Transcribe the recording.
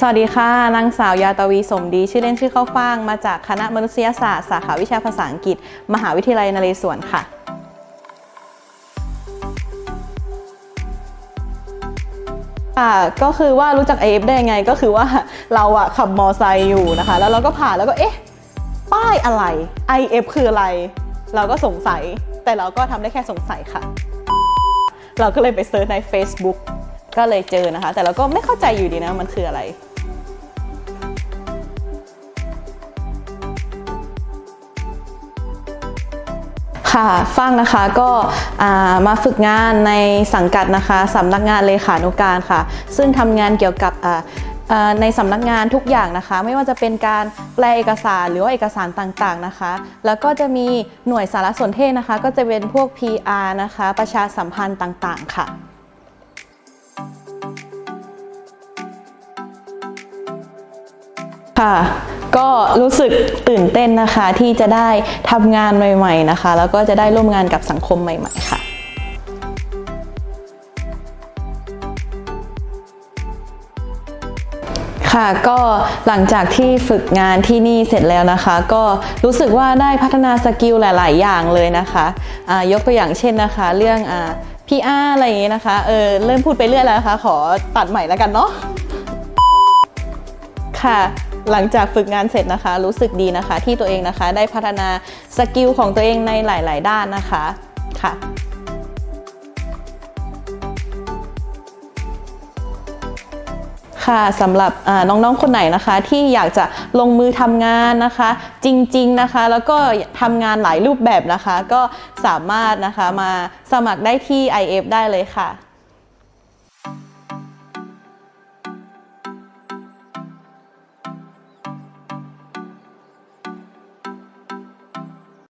สวัสดีค่ะ นางสาวยาตวีสมดี ชื่อเล่นชื่อข้าวฟ่าง มาจากคณะมนุษยศาสตร์สาขาวิชาภาษาอังกฤษ มหาวิทยาลัยนเรศวรค่ะค่ะก็คือว่ารู้จัก AF ได้ยังไงก็คือว่าเราอะขับมอไซค์อยู่นะคะ แล้วเราก็ผ่านแล้วก็เอ๊ะ ป้ายอะไร IF คืออะไร เราก็สงสัย แต่เราก็ทำได้แค่สงสัยค่ะ เราก็เลยไปเซิร์ชใน Facebook ก็เลยเจอนะคะ แต่เราก็ไม่เข้าใจอยู่ดีนะมันคืออะไร ค่ะฟังนะคะก็มาฝึกงานในสังกัดนะคะสำนักงานเลขานุการค่ะ ซึ่งทำงานเกี่ยวกับในสำนักงานทุกอย่างนะคะ ไม่ว่าจะเป็นการแปลเอกสารหรือว่าเอกสารต่างๆนะคะ แล้วก็จะมีหน่วยสารสนเทศนะคะ ก็จะเป็นพวก PR นะคะ ประชาสัมพันธ์ต่างๆ ค่ะค่ะ ก็รู้สึกตื่นเต้นนะคะที่จะได้ทำงานใหม่ ๆนะคะ แล้วก็จะได้ร่วมงานกับสังคมใหม่ ๆ ค่ะค่ะก็หลังจากที่ฝึกงานที่นี่เสร็จแล้วนะคะ ก็รู้สึกว่าได้พัฒนาสกิลหลาย ๆ อย่างเลยนะคะอ่ายกตัวอย่างเช่นนะคะ เรื่องอ่า PR อะไรอย่างนี้นะคะเออเริ่มพูดไปเรื่อยแล้วนะคะ ขอตัดใหม่แล้วกันเนาะค่ะ หลังจากฝึกงานเสร็จนะคะ รู้สึกดีนะคะ ที่ตัวเองนะคะ ได้พัฒนาสกิลของตัวเองในหลาย ๆ ด้านนะคะค่ะค่ะสำหรับน้องๆคนไหนนะคะที่อยากจะลงมือทำงานนะคะ จริงๆนะคะ แล้วก็ทำงานหลายรูปแบบนะคะ ก็สามารถนะคะมาสมัครได้ที่ IF ได้เลยค่ะ